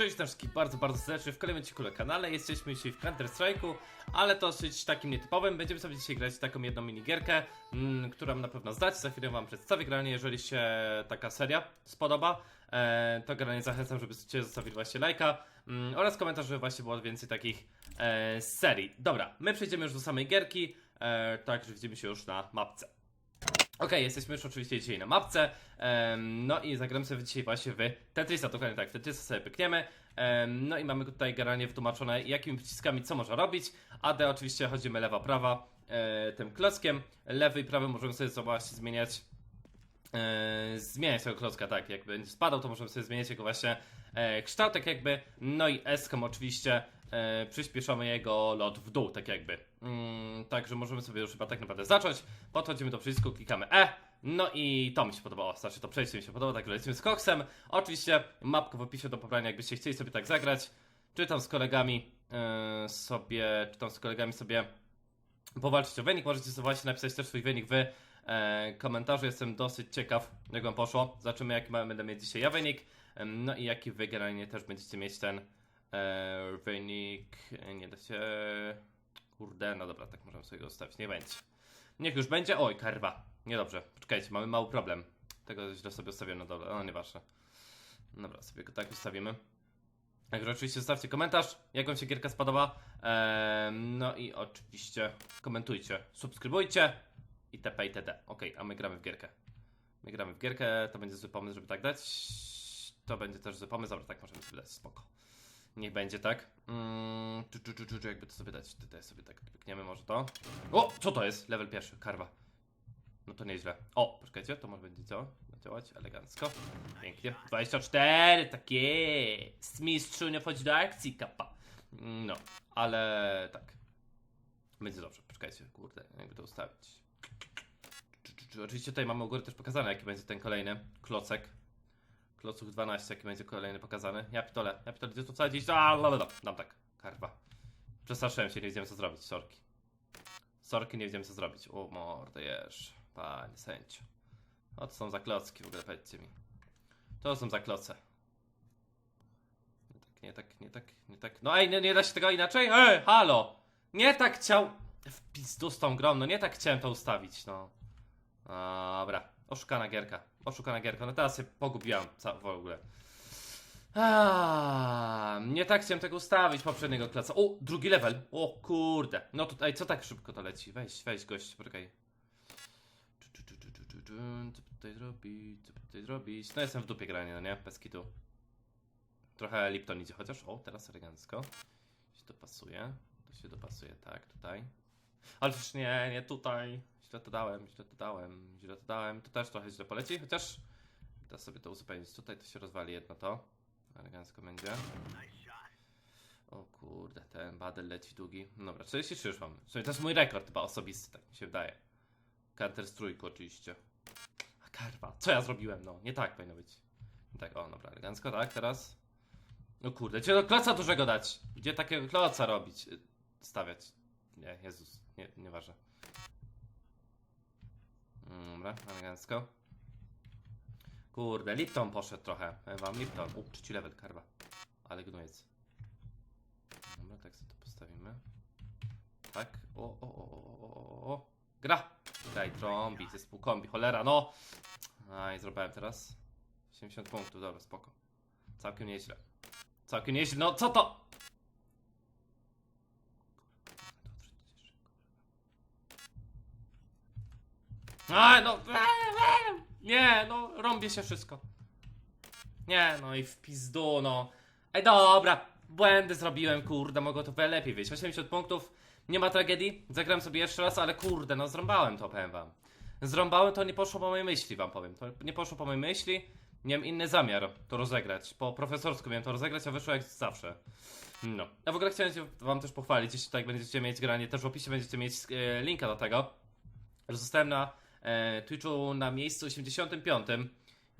Cześć wszystkich bardzo, bardzo serdecznie w kolejnym odcinku na kanale. Jesteśmy dzisiaj w Counter Strike'u, ale dosyć takim nietypowym. Będziemy sobie dzisiaj grać taką jedną minigierkę, mm, którą na pewno zdać. Za chwilę wam przedstawię granie, jeżeli się taka seria spodoba. E, to granie zachęcam, żebyście zostawili właśnie lajka mm, oraz komentarz, żeby właśnie było więcej takich e, serii. Dobra, my przejdziemy już do samej gierki, e, także widzimy się już na mapce. Okej, jesteśmy już oczywiście dzisiaj na mapce, em, no i zagramy sobie dzisiaj właśnie w Tetrisa, dokładnie tak, w Tetrisa sobie pykniemy, em, no i mamy tutaj generalnie wytłumaczone jakimi przyciskami co można robić, AD oczywiście chodzimy lewa, prawa e, tym klockiem, lewy i prawy możemy sobie właśnie zmieniać, e, zmieniać tego klocka, tak, jak będzie spadał to możemy sobie zmieniać jego właśnie e, kształtek jakby, no i S-ką oczywiście e, przyspieszamy jego lot w dół, tak jakby. Mm, także możemy sobie już chyba tak naprawdę zacząć. Podchodzimy do przycisku, klikamy E. No i to mi się podobało, znaczy to przejście mi się podoba, także lecimy z koksem. Oczywiście mapkę w opisie do pobrania, jakbyście chcieli sobie tak zagrać. Czy tam z kolegami e, sobie, czy tam z kolegami sobie powalczyć o wynik. Możecie sobie właśnie napisać też swój wynik w e, komentarzu. Jestem dosyć ciekaw, jak wam poszło. Zobaczymy, jaki będę mieć dzisiaj ja wynik. Em, No i jaki wy generalnie też będziecie mieć ten e, wynik. E, Nie da się. Kurde, no dobra, tak możemy sobie go ustawić. Nie będzie. Niech już będzie. Oj, karwa. Niedobrze. Poczekajcie, mamy mały problem. Tego źle sobie ustawiłem, no dobra, no nieważne. Dobra, sobie go tak ustawimy. Także oczywiście zostawcie komentarz, jak wam się gierka spodoba. Ehm, no i oczywiście komentujcie, subskrybujcie i tp i td. Okej, a my gramy w gierkę. My gramy w gierkę, to będzie zły pomysł, żeby tak dać. To będzie też zły pomysł, dobra, tak możemy sobie dać, spoko. Niech będzie tak. Mm, czu, jakby to sobie dać. Tutaj sobie tak pykniemy może to. O, co to jest? Level pierwszy, karwa. No to nieźle. O, poczekajcie, to może będzie co? Działać elegancko. Pięknie. 24, tak jest. Mistrzu nie wchodzi do akcji, kapa. No, ale tak. Będzie dobrze, poczekajcie, kurde, jakby to ustawić. Oczywiście tutaj mamy u góry też pokazane, jaki będzie ten kolejny klocek. Klocuch 12, jaki będzie kolejny pokazany. Ja pitole, ja pitole, gdzie tu wsadzić? A, la, la, la. Dam tak, karwa. Przestraszyłem się, nie wiedziałem co zrobić, sorki. Sorki, nie wiedziałem co zrobić. O, mordę jesz, panie sędzio. O, to są za klocki w ogóle, powiedzcie mi. To są za kloce. Nie tak, nie tak, nie tak, nie tak. No ej, nie, nie da się tego inaczej? Ej, halo! Nie tak chciał... W pizdu z tą grą, no nie tak chciałem to ustawić, no. Dobra, oszukana gierka. Oszukana gierka, no teraz się pogubiłam w ogóle. Aaaa, nie tak chciałem tego ustawić poprzedniego klasa. O, drugi level. O kurde. No tutaj, co tak szybko to leci? Weź, weź gość, poczekaj. Co tutaj zrobić? Co tutaj zrobić? No jestem w dupie grania, no nie? Bez kitu. Trochę Lipton idzie chociaż. O, teraz elegancko. Się dopasuje. To się dopasuje, tak, tutaj. Ale już nie, nie tutaj. Źle to dałem, źle to dałem, źle to dałem. To też trochę źle poleci, chociaż da sobie to uzupełnić. Tutaj to się rozwali jedno to. Elegancko będzie. O kurde, ten badel leci długi. Dobra, 43 już mam. Czyli to jest mój rekord chyba osobisty, tak mi się wydaje. Counter trójku oczywiście. A karwa, co ja zrobiłem? No, nie tak powinno być. Tak, o dobra, elegancko, tak, teraz. No kurde, gdzie do kloca dużego dać? Gdzie takiego kloca robić? Stawiać. Nie, Jezus, nie, nieważne. Mm, Dobra, elegancko. Kurde, Lipton poszedł trochę. Powiem wam, Lipton. U, trzeci level, karwa. Ale gnojec. Dobra, tak sobie to postawimy. Tak. O, o, o, o, o, o. Gra! Daj, trąbi, zespół kombi, cholera, no! A, i zrobiłem teraz. 70 punktów, dobra, spoko. Całkiem nieźle. Całkiem nieźle, no co to? A, no. Nie, no, rąbie się wszystko. Nie, no i w pizdu, no. Ej, dobra, błędy zrobiłem, kurde, mogło to lepiej wyjść. 80 punktów, nie ma tragedii. Zagram sobie jeszcze raz, ale kurde, no zrąbałem to, powiem wam. Zrąbałem to, nie poszło po mojej myśli, wam powiem. To nie poszło po mojej myśli. Miałem inny zamiar to rozegrać. Po profesorsku miałem to rozegrać, a wyszło jak zawsze. No. A w ogóle chciałem wam też pochwalić, jeśli tak będziecie mieć granie, też w opisie będziecie mieć e, linka do tego, zostałem na e, Twitchu na miejscu 85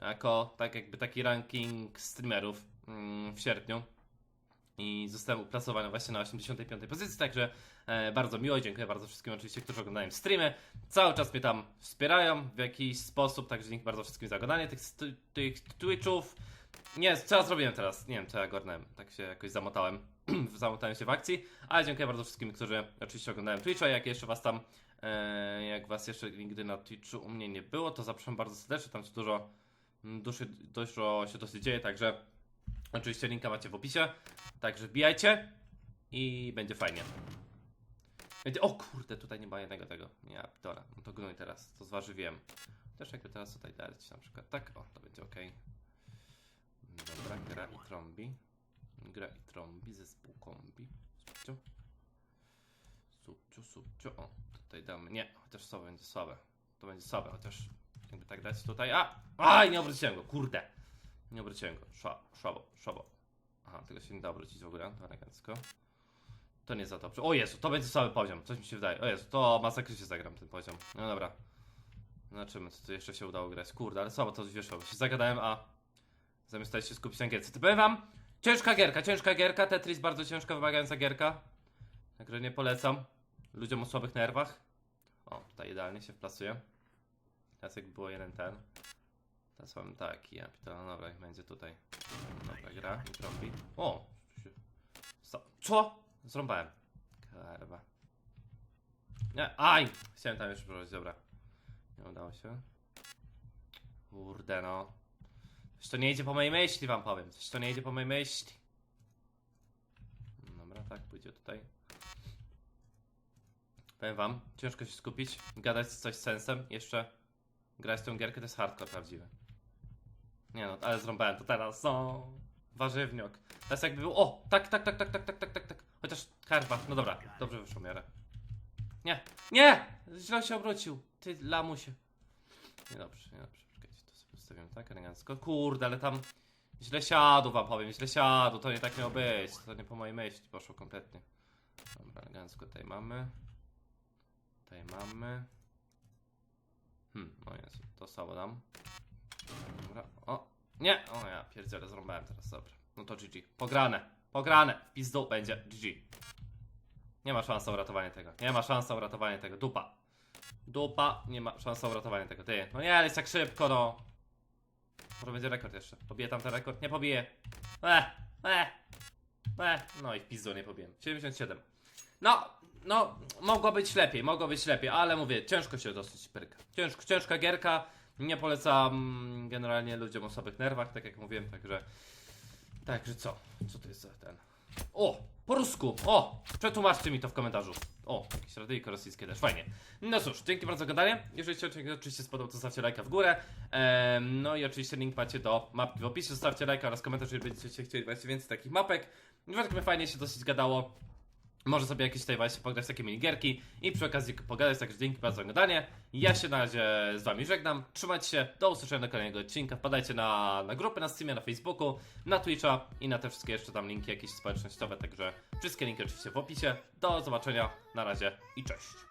jako tak jakby taki ranking streamerów mm, w sierpniu i zostałem uplasowany właśnie na 85 pozycji, także e, bardzo miło i dziękuję bardzo wszystkim oczywiście, którzy oglądają streamy. Cały czas mnie tam wspierają w jakiś sposób, także dzięki bardzo wszystkim za oglądanie tych, tych Twitchów. Nie, co ja zrobiłem teraz? Nie wiem, co ja gornąłem. Tak się jakoś zamotałem. zamotałem się w akcji. Ale dziękuję bardzo wszystkim, którzy oczywiście oglądają Twitcha. Jak jeszcze was tam, e, jak was jeszcze nigdy na Twitchu u mnie nie było, to zapraszam bardzo serdecznie. Tam się dużo, mm, dużo, dużo się dosyć dzieje, także oczywiście linka macie w opisie. Także wbijajcie i będzie fajnie. Będzie, o kurde, tutaj nie ma jednego tego. Nie, ptora. No to gnój teraz, to zważywiłem. Też jakby teraz tutaj dać na przykład tak, o, to będzie ok. Dobra, gra i trąbi. Gra i trąbi, zespół kombi. Subcio. Subcio, subcio. O, tutaj damy. Nie, chociaż słabe będzie słabe. To będzie słabe, chociaż jakby tak dać tutaj. A! Aj, nie obróciłem go, kurde! Nie obróciłem go. Szwa, szwabo, szwabo. Aha, tego się nie da obrócić w ogóle, to elegancko. To nie za dobrze. O Jezu, to będzie słaby poziom, coś mi się wydaje. O Jezu, to masakrycznie zagram ten poziom. No dobra. Zobaczymy, co tu jeszcze się udało grać. Kurde, ale słabo to wyszło. bo Się zagadałem, a zamiast się skupić na gierce. To powiem wam, ciężka gierka, ciężka gierka. Tetris bardzo ciężka, wymagająca gierka. Także nie polecam ludziom o słabych nerwach. O, tutaj idealnie się wplasuje. Teraz jak było jeden ten. Teraz mam taki, ja pitala, no dobra, jak będzie tutaj. Dobra, gra trąbi. O! Co? Zrąbałem. Karwa. Nie, aj! Chciałem tam jeszcze próbować, dobra. Nie udało się. Kurde no. Coś to nie idzie po mojej myśli, wam powiem. Coś to nie idzie po mojej myśli. Dobra, tak, pójdzie tutaj. Powiem wam, ciężko się skupić, gadać coś z sensem, jeszcze grać tą gierkę to jest hardcore prawdziwy. Nie no, ale zrąbałem to teraz, no. Warzywniok. Teraz jakby był, o, tak, tak, tak, tak, tak, tak, tak, tak, tak. Chociaż karwa, no dobra, dobrze wyszło miarę. Nie, nie! Źle się obrócił, ty lamusie. Niedobrze, niedobrze, czekajcie, to sobie ustawimy tak elegancko. Kurde, ale tam źle siadł wam powiem, źle siadł, to nie tak miało być, to nie po mojej myśli poszło kompletnie. Dobra, elegancko tutaj mamy. Tutaj mamy. Hmm, o Jezu, to słabo dam. Dobra, o, nie, o ja pierdzielę, zrąbałem teraz, dobra. No to GG, pograne, pograne, w pizdu będzie GG. Nie ma szans na uratowanie tego, nie ma szans na uratowanie tego, dupa. Dupa, nie ma szans na uratowanie tego, ty. No nie, ale jest tak szybko, no. Może będzie rekord jeszcze. Pobiję tam ten rekord? Nie pobiję. Eh, eh, eh. No i w pizdu nie pobiłem. 77. No, no, mogło być lepiej, mogło być lepiej, ale mówię, ciężko się dosyć pyrka. Ciężko, ciężka gierka. Nie polecam generalnie ludziom o słabych nerwach, tak jak mówiłem, także. Także co? Co to jest za ten? O! Po rusku! O! Przetłumaczcie mi to w komentarzu. O, jakieś radyjko rosyjskie też, fajnie. No cóż, dzięki bardzo za oglądanie. Jeżeli się oczywiście spodobał, to zostawcie lajka w górę. Ehm, no i oczywiście link macie do mapki w opisie. Zostawcie lajka oraz komentarz, jeżeli będziecie chcieli więcej takich mapek. Dlatego fajnie się dosyć gadało. Może sobie jakieś tutaj właśnie pograć takie minigierki i przy okazji pogadać, także dzięki bardzo za oglądanie. Ja się na razie z wami żegnam, trzymajcie się, do usłyszenia do kolejnego odcinka, wpadajcie na, na grupy na Steamie, na Facebooku, na Twitcha i na te wszystkie jeszcze tam linki jakieś społecznościowe, także wszystkie linki oczywiście w opisie. Do zobaczenia, na razie i cześć.